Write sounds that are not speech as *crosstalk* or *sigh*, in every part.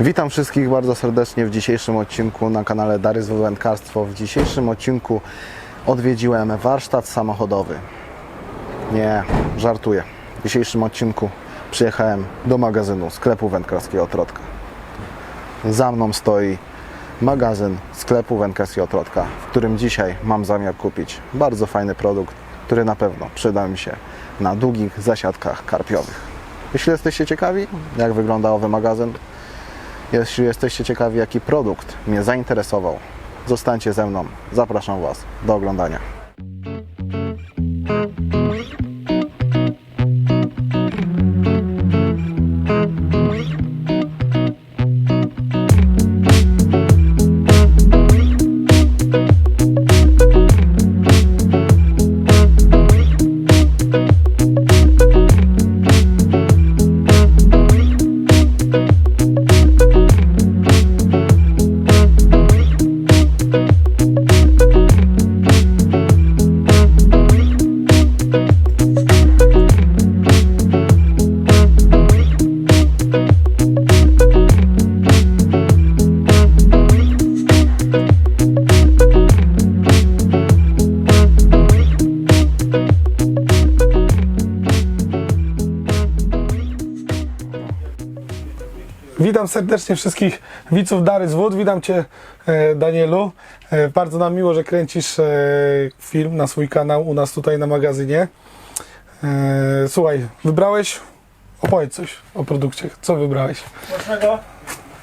Witam wszystkich bardzo serdecznie w dzisiejszym odcinku na kanale Darys Wędkarstwo. W dzisiejszym odcinku odwiedziłem warsztat samochodowy. Nie, żartuję. W dzisiejszym odcinku przyjechałem do magazynu sklepu wędkarskiego Trotka. Za mną stoi magazyn sklepu wędkarskiego Trotka, w którym dzisiaj mam zamiar kupić bardzo fajny produkt, który na pewno przyda mi się na długich zasiadkach karpiowych. Jeśli jesteście ciekawi, jak wygląda owy magazyn, jeśli jesteście ciekawi, jaki produkt mnie zainteresował, zostańcie ze mną. Zapraszam Was do oglądania. Witam serdecznie wszystkich widzów Dary z Wód. Witam Cię e, Danielu. E, Bardzo nam miło, że kręcisz e, film na swój kanał u nas tutaj na magazynie. Słuchaj, wybrałeś? Opowiedz coś o produkcie. Co wybrałeś?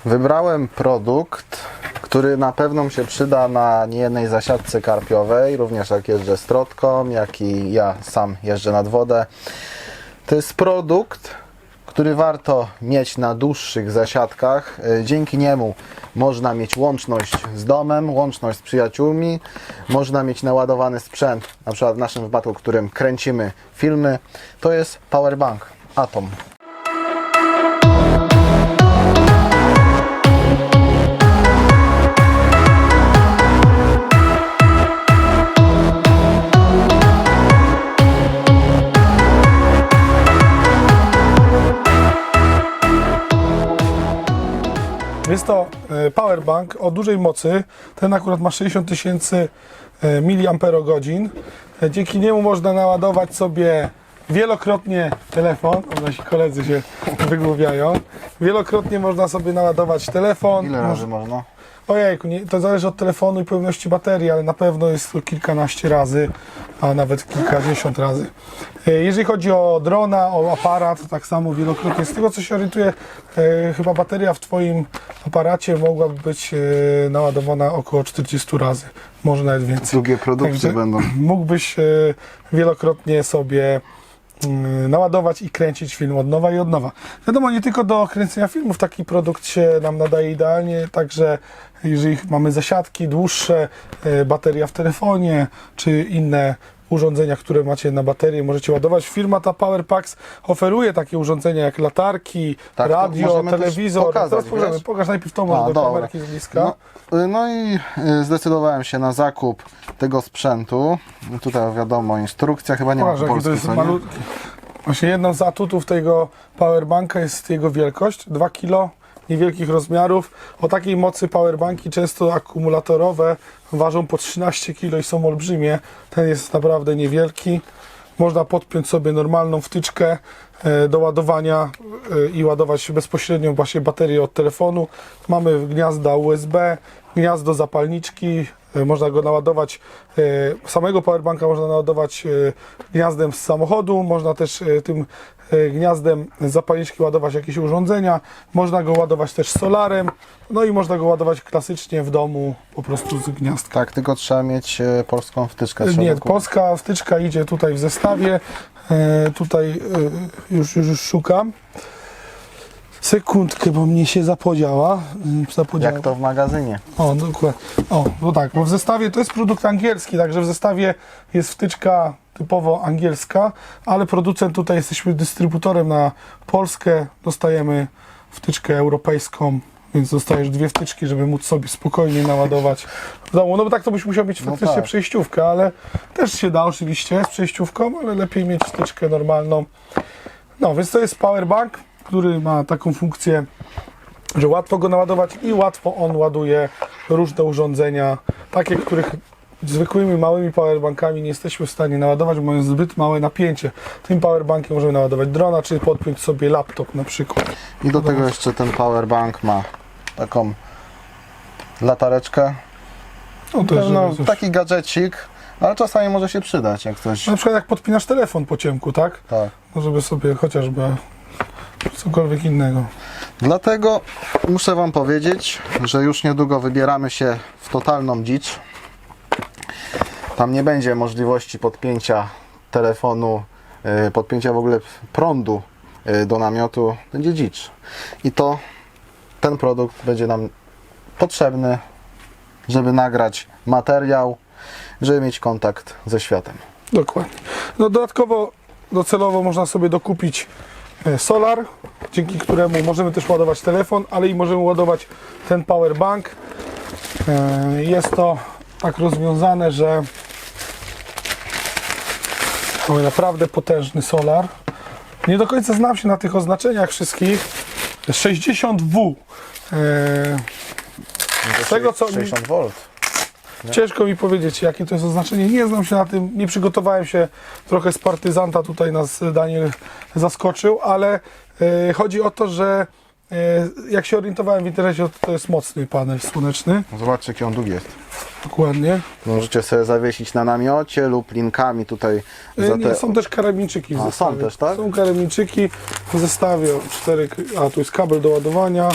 Wybrałem produkt, który na pewno mi się przyda na niejednej zasiadce karpiowej, również jak jeżdżę z trotką, jak i ja sam jeżdżę nad wodę. To jest produkt, który warto mieć na dłuższych zasiadkach. E, Dzięki niemu można mieć łączność z domem, łączność z przyjaciółmi, można mieć naładowany sprzęt, na przykład w naszym wypadku, którym kręcimy filmy. To jest powerbank Atom. Jest to e, powerbank o dużej mocy. Ten akurat ma 60 tysięcy e, miliamperogodzin. E, Dzięki niemu można naładować sobie wielokrotnie telefon. O, nasi koledzy się wygłowiają. Wielokrotnie można sobie naładować telefon. Ile razy można? Ojejku, nie, to zależy od telefonu i pojemności baterii, ale na pewno jest to kilkanaście razy, a nawet kilkadziesiąt razy. E, Jeżeli chodzi o drona, o aparat, tak samo wielokrotnie. Z tego co się orientuję, e, chyba bateria w Twoim aparacie mogłaby być e, naładowana około 40 razy, może nawet więcej. Drugie produkcje Także będą. *laughs* Mógłbyś wielokrotnie sobie naładować i kręcić film od nowa i od nowa. Wiadomo, nie tylko do kręcenia filmów taki produkt się nam nadaje idealnie, także jeżeli mamy zasiadki dłuższe, e, bateria w telefonie, czy inne urządzenia, które macie na baterię, możecie ładować. Firma ta Powerpacks oferuje takie urządzenia jak latarki, Tak, radio, telewizor. pokazać, Teraz pokażemy. Pokaż najpierw A, do dobra. kamerki z bliska. No, y, no i y, zdecydowałem się na zakup tego sprzętu. Tutaj wiadomo, instrukcja chyba nie ma Pokaż, po jaki polsku, to jest malutki. Właśnie jedną z atutów tego powerbanka jest jego wielkość, 2 kg, niewielkich rozmiarów. O takiej mocy powerbanki, często akumulatorowe, ważą po 13 kg i są olbrzymie. Ten jest naprawdę niewielki. Można podpiąć sobie normalną wtyczkę e, do ładowania e, i ładować bezpośrednio właśnie baterię od telefonu. Mamy gniazda USB, gniazdo zapalniczki, e, można go naładować, samego powerbanka można naładować gniazdem z samochodu, można też tym gniazdem z zapalniczki ładować jakieś urządzenia, można go ładować też solarem, no i można go ładować klasycznie w domu po prostu z gniazdka. Tak, tylko trzeba mieć y, polską wtyczkę. Nie, polska wtyczka idzie tutaj w zestawie. E, tutaj e, już, już, już szukam. Sekundkę, bo mnie się zapodziała. E, zapodziała. Jak to w magazynie. O, dokładnie. O, no tak, bo w zestawie to jest produkt angielski, także w zestawie jest wtyczka typowo angielska, ale producent tutaj jesteśmy dystrybutorem na Polskę. Dostajemy wtyczkę europejską, więc dostajesz dwie wtyczki, żeby móc sobie spokojnie naładować w domu. No bo tak to byś musiał mieć No faktycznie tak. przejściówkę, ale też się da oczywiście z przejściówką, ale lepiej mieć wtyczkę normalną. No, więc to jest powerbank, który ma taką funkcję że łatwo go naładować i łatwo on ładuje różne urządzenia, takie, których zwykłymi małymi powerbankami nie jesteśmy w stanie naładować, bo mają zbyt małe napięcie. Tym powerbankiem możemy naładować drona, czy podpiąć sobie laptop na przykład. I do tego jeszcze ten powerbank ma taką latareczkę. No to jest No, coś- taki gadżecik, ale czasami może się przydać, jak ktoś... Na przykład jak podpinasz telefon po ciemku, tak? Tak. No żeby sobie chociażby cokolwiek innego. Dlatego muszę Wam powiedzieć, że już niedługo wybieramy się w totalną dzicz. Tam nie będzie możliwości podpięcia telefonu, yy, podpięcia w ogóle prądu yy, do namiotu. Będzie dzicz. I to ten produkt będzie nam potrzebny, żeby nagrać materiał, żeby mieć kontakt ze światem. Dokładnie. No dodatkowo docelowo można sobie dokupić E, solar, dzięki któremu możemy też ładować telefon, ale i możemy ładować ten powerbank. E, jest to tak rozwiązane, że mamy naprawdę potężny solar. Nie do końca znam się na tych oznaczeniach wszystkich. 60W. E, z tego co. 60V. Tak. Ciężko mi powiedzieć, jakie to jest oznaczenie. Nie znam się na tym, nie przygotowałem się. Trochę z partyzanta tutaj nas Daniel zaskoczył, ale y, chodzi o to, że y, jak się orientowałem w internecie, to, to jest mocny panel słoneczny. No zobaczcie, jaki on długi jest. Dokładnie. Możecie sobie zawiesić na namiocie lub linkami tutaj. E, za te... Nie, są też karabinczyki w A, są zestawie. też, tak? Są karabinczyki w zestawie. Cztery, a tu jest kabel do ładowania.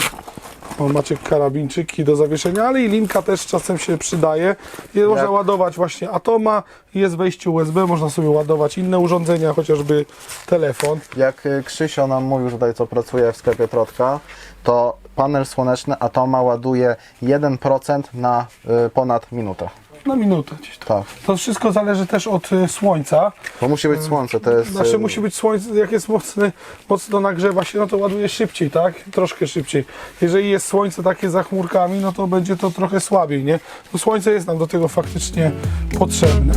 Macie karabinczyki do zawieszenia, ale i linka też czasem się przydaje. Je, Można ładować właśnie Atoma, jest wejście USB, można sobie ładować inne urządzenia, chociażby telefon. Jak y, Krzysio nam mówił tutaj, co pracuje w sklepie Trotka, to panel słoneczny Atoma ładuje 1% na y, ponad minutę. Na minutę gdzieś tam. Tak. To wszystko zależy też od y, słońca. Bo musi być słońce, to jest... Znaczy y, musi być słońce, jak jest mocny, mocno nagrzewa się, no to ładuje szybciej, tak? Troszkę szybciej. Jeżeli jest słońce takie za chmurkami, no to będzie to trochę słabiej, nie? No słońce jest nam do tego faktycznie potrzebne.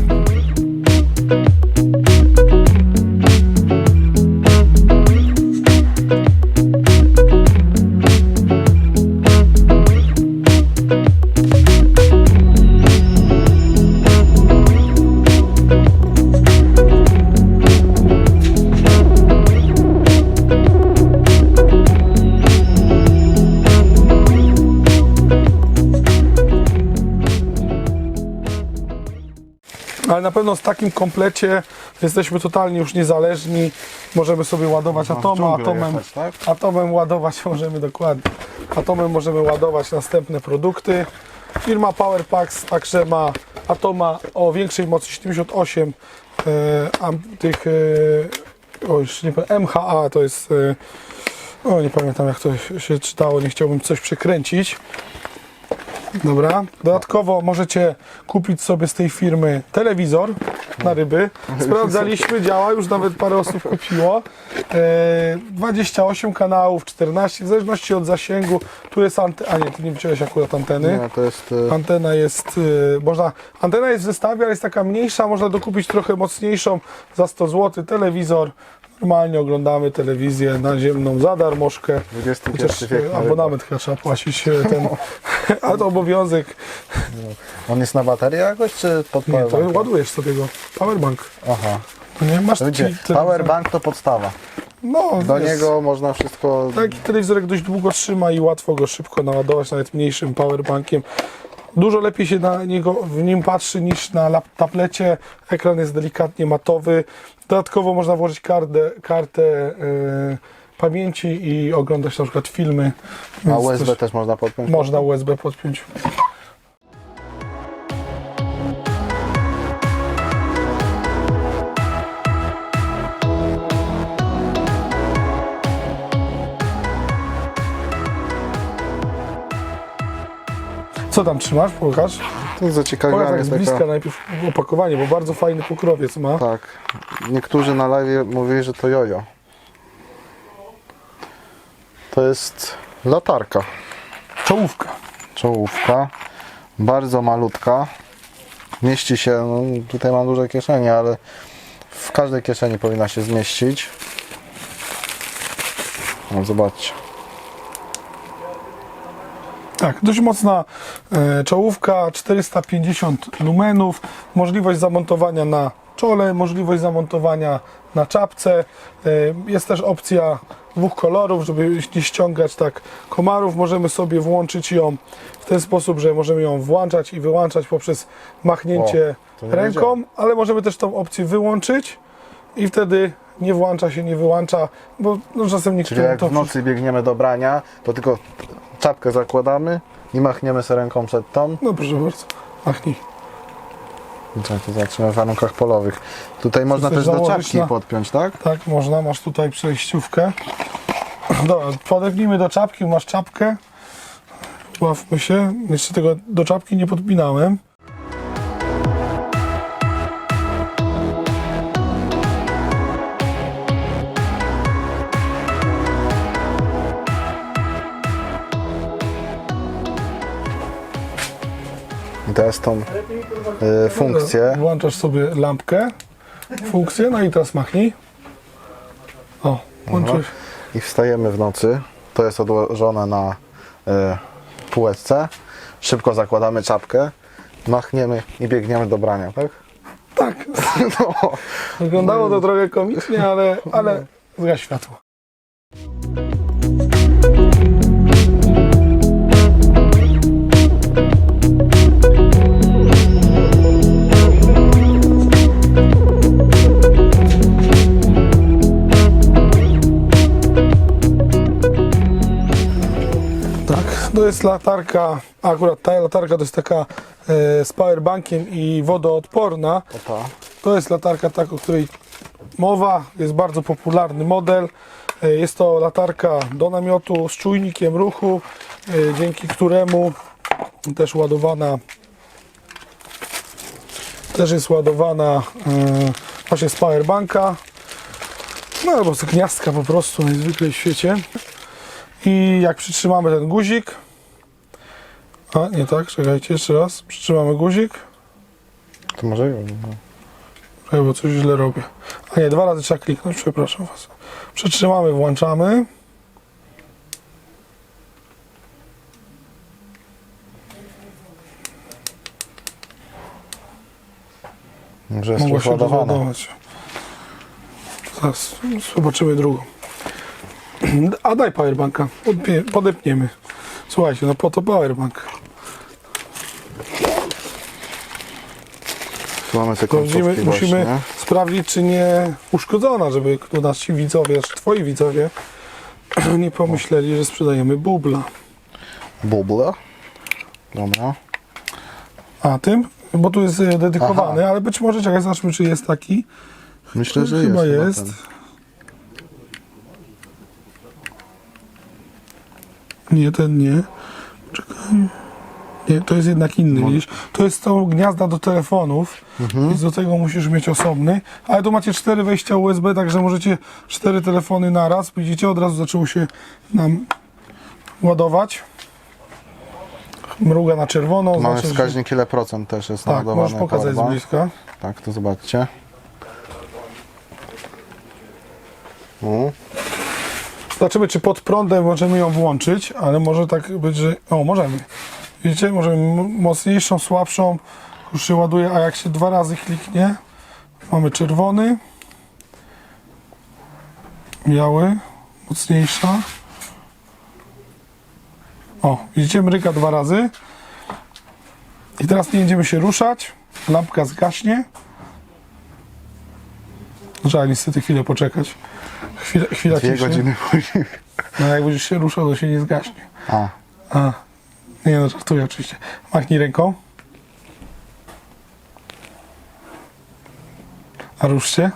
Na pewno z takim komplecie jesteśmy totalnie już niezależni. Możemy sobie ładować w atoma, atomem, jechać, tak? atomem ładować *laughs* możemy dokładnie. Atomem możemy ładować następne produkty. Firma Powerpacks także ma atoma o większej mocy 78 e, am, tych e, o już nie MHA to jest e, o nie pamiętam jak to się czytało, nie chciałbym coś przekręcić. Dobra. Dodatkowo możecie kupić sobie z tej firmy telewizor na ryby. Sprawdzaliśmy, działa, już nawet parę osób kupiło. E, 28 kanałów, 14, w zależności od zasięgu. Tu jest antena, a nie, ty nie wziąłeś akurat anteny. Nie, to jest... y, Antena jest, y, można, antena jest w zestawie, ale jest taka mniejsza, można dokupić trochę mocniejszą za 100 zł. Telewizor, normalnie oglądamy telewizję naziemną za darmożkę. XXI Chociaż wiek na e, abonament chyba trzeba płacić e, ten, *laughs* ale to obowiązek. rybach. On jest na baterię jakoś, czy pod Nie, to ładujesz sobie go. Powerbank. Aha. No nie masz taki telewizor- powerbank to podstawa. No, Do jest. niego można wszystko... Taki telewizorek dość długo trzyma i łatwo go szybko naładować, nawet mniejszym powerbankiem. Dużo lepiej się na niego, w nim patrzy niż na tablecie. Ekran jest delikatnie matowy. Dodatkowo można włożyć kartę, kartę e, pamięci i oglądać na przykład filmy. A Więc USB też też można podpiąć? można USB podpiąć. Co tam trzymasz? Pokaż. To jest zaciekawione. Pokaż tak jest z bliska taka... najpierw opakowanie, bo bardzo fajny pokrowiec ma. Tak. Niektórzy na live mówili, że to jojo. To jest latarka. Czołówka. Czołówka. Bardzo malutka. Mieści się, no, tutaj mam duże kieszenie, ale w każdej kieszeni powinna się zmieścić. No, zobaczcie. Tak, dość mocna e, czołówka, 450 lumenów, możliwość zamontowania na czole, możliwość zamontowania na czapce. E, jest też opcja dwóch kolorów, żeby nie ściągać tak komarów. Możemy sobie włączyć ją w ten sposób, że możemy ją włączać i wyłączać poprzez machnięcie O, ręką, ale możemy też tą opcję wyłączyć i wtedy nie włącza się, nie wyłącza, bo no, czasem Czyli niektórym jak to w nocy biegniemy do brania, to tylko czapkę zakładamy i machniemy sobie ręką przed tą. No proszę bardzo, machnij. Co, to zaczynamy w warunkach polowych. Tutaj można też do czapki na- podpiąć, tak? Tak, można, masz tutaj przejściówkę. Dobra, podepnijmy do czapki, masz czapkę. Ławmy się. Jeszcze tego do czapki nie podpinałem. Teraz tą y, funkcję. Włączasz sobie lampkę, funkcję, no i teraz machnij. O, włączyłeś. i wstajemy w nocy. To jest odłożone na y, półeczce. Szybko zakładamy czapkę, machniemy i biegniemy do brania, tak? Tak, *laughs* No. wyglądało to trochę komicznie, ale, ale zgaś światło. To jest latarka, akurat ta latarka to jest taka e, z powerbankiem i wodoodporna. O ta. To jest latarka, tak, o której mowa, jest bardzo popularny model. E, Jest to latarka do namiotu z czujnikiem ruchu, e, dzięki któremu też ładowana też jest ładowana e, właśnie z powerbanka no albo z gniazdka po prostu najzwyklej w świecie i jak przytrzymamy ten guzik a nie tak, czekajcie jeszcze raz przytrzymamy guzik To może Ej, bo coś źle robię. A nie, dwa razy trzeba kliknąć, przepraszam Was. Przytrzymamy, włączamy. może jest Mogło już się ładowane. rozładować. Zaraz zobaczymy drugą. *clears throat* A daj powerbanka, podpie- podepniemy. Słuchajcie, no po to powerbank. Tu mamy te musimy, właśnie. sprawdzić, czy nie uszkodzona, żeby tu nasi widzowie, czy twoi widzowie *clears throat* nie pomyśleli, że sprzedajemy bubla. Buble. Dobra. A tym? Bo tu jest e, dedykowany, ale być może, czekaj, zobaczmy, czy jest taki. Myślę, że Chyba jest. jest. Nie, ten nie. Czekaj. Nie, to jest jednak inny, widzisz? To jest to gniazda do telefonów, więc do tego musisz mieć osobny. Ale tu macie cztery wejścia USB, także możecie cztery telefony naraz. Widzicie, od razu zaczęło się nam ładować. Mruga na czerwono. Mamy znaczy, że- wskaźnik ile procent też jest Tak, naładowany możesz pokazać z powerbank. bliska. Tak, to zobaczcie. U, Zobaczymy, czy pod prądem możemy ją włączyć, ale może tak być, że... O, możemy. Widzicie, możemy mocniejszą, słabszą, już się ładuje, a jak się dwa razy kliknie, mamy czerwony, biały, mocniejsza. O, widzicie, mryka dwa razy. I teraz nie będziemy się ruszać, lampka zgaśnie. Trzeba niestety chwilę poczekać. Chwila, chwila dwie ciszy. godziny później. No jak będziesz się ruszał, to się nie zgaśnie. A, A, nie no, żartuję oczywiście. Machnij ręką. A rusz się.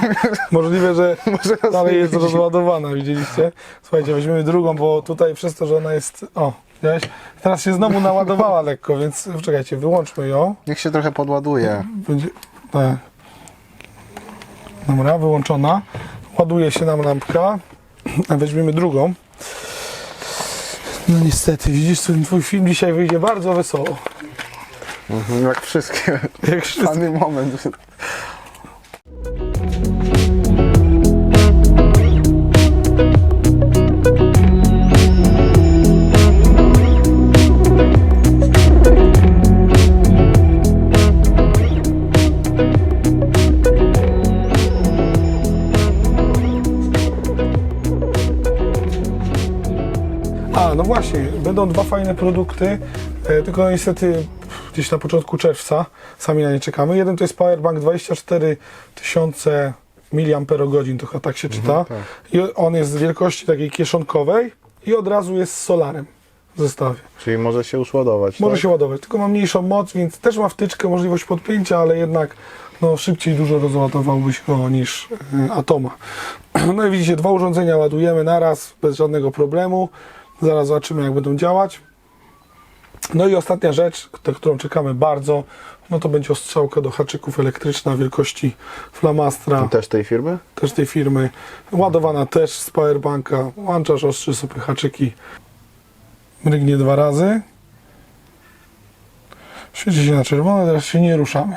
*laughs* Możliwe, że dalej jest rozładowana, widzieliście? Słuchajcie, weźmiemy drugą, bo tutaj przez to, że ona jest... O, widziałeś? Teraz się znowu naładowała *laughs* lekko, więc czekajcie, wyłączmy ją. niech się trochę podładuje. Będzie, tak. Dobra, wyłączona. Ładuje się nam lampka. Weźmiemy drugą. No niestety, widzisz, ten twój film dzisiaj wyjdzie bardzo wesoło. Mhm, Jak wszystkie. Jak wszystko. Fajny moment. A, no właśnie, będą dwa fajne produkty, e, tylko niestety gdzieś na początku czerwca, sami na nie czekamy. Jeden to jest Powerbank 24 tysiące mAh, to chyba tak się czyta. tak. I on jest z wielkości takiej kieszonkowej i od razu jest z solarem w zestawie. Czyli może się już ładować. Może tak? się ładować, tylko ma mniejszą moc, więc też ma wtyczkę, możliwość podpięcia, ale jednak no, szybciej dużo rozładowałbyś go niż y, Atoma. *clears throat* No i widzicie, dwa urządzenia ładujemy naraz, bez żadnego problemu. Zaraz zobaczymy, jak będą działać. No i ostatnia rzecz, na którą czekamy bardzo, no to będzie ostrzałka do haczyków elektryczna wielkości Flamastra, Też tej firmy? też tej firmy. Ładowana też z powerbanka. Łączasz, ostrzy sobie haczyki. Mrygnie dwa razy. Świeci się na czerwono, teraz się nie ruszamy.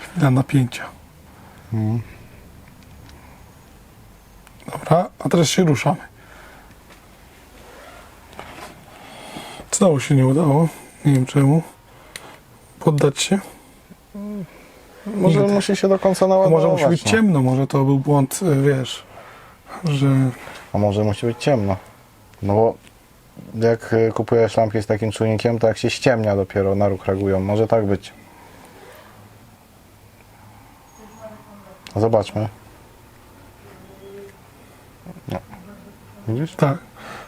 Chwila napięcia. Dobra, a teraz się ruszamy. Znowu się nie udało. Nie wiem czemu. Poddać się. Może Nie. musi się do końca naładować. może musi być no. ciemno, może to był błąd, y, wiesz, że A może musi być ciemno. No bo jak y, kupujesz lampki z takim czujnikiem, to jak się ściemnia dopiero na ruch reagują. Może tak być. Zobaczmy. Widzisz? tak.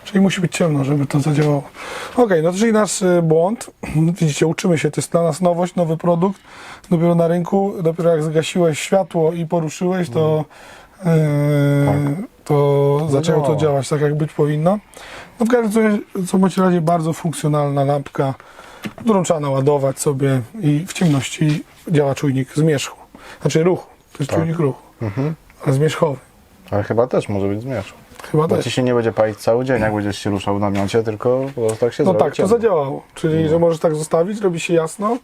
Czyli musi być ciemno, żeby to zadziałało. Okej, no to czyli nasz y, błąd. *clears throat* Widzicie, uczymy się, to jest dla nas nowość, nowy produkt. Dopiero na rynku, dopiero jak zgasiłeś światło i poruszyłeś, to, y, to zaczęło to działać tak, jak być powinno. No w każdym razie, co bądź razie bardzo funkcjonalna lampka, którą trzeba naładować sobie i w ciemności działa czujnik zmierzchu. Znaczy ruchu. To jest Tak. czujnik ruchu, Mhm. ale zmierzchowy. Ale chyba też może być zmierzch. Chyba Bo też. ci się nie będzie palić cały dzień, jak będziesz się ruszał w namiocie, tylko po prostu tak się No zrobi tak, to ciemno. zadziałało. Czyli, że możesz tak zostawić, robi się jasno,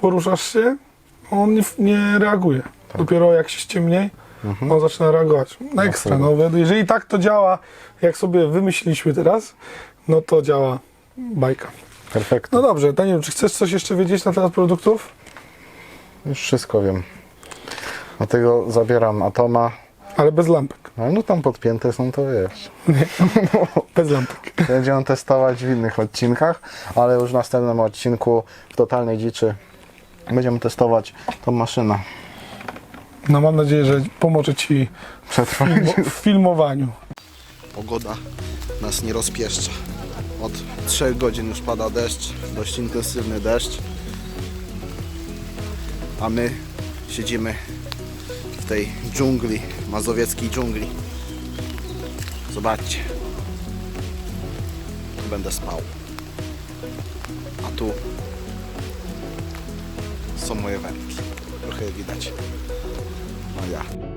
poruszasz się, on nie, nie reaguje. Dopiero jak się ściemniej, on zaczyna reagować. Na ekstra. No, jeżeli tak to działa, jak sobie wymyśliliśmy teraz, no to działa bajka. Perfekt. No dobrze, Daniel, czy chcesz coś jeszcze wiedzieć na temat produktów? Już wszystko wiem. Dlatego zabieram Atoma. Ale bez lampek. No, no tam podpięte są, to wiesz. *laughs* Bez lampek. Będziemy testować w innych odcinkach, ale już w następnym odcinku w totalnej dziczy będziemy testować tą maszynę. No mam nadzieję, że pomoże Ci Przetrwać. w filmowaniu. Pogoda nas nie rozpieszcza. Od 3 godzin już pada deszcz, dość intensywny deszcz. A my siedzimy tej dżungli, mazowieckiej dżungli. Zobaczcie. Będę spał. A tu są moje wędki. Trochę widać. No ja.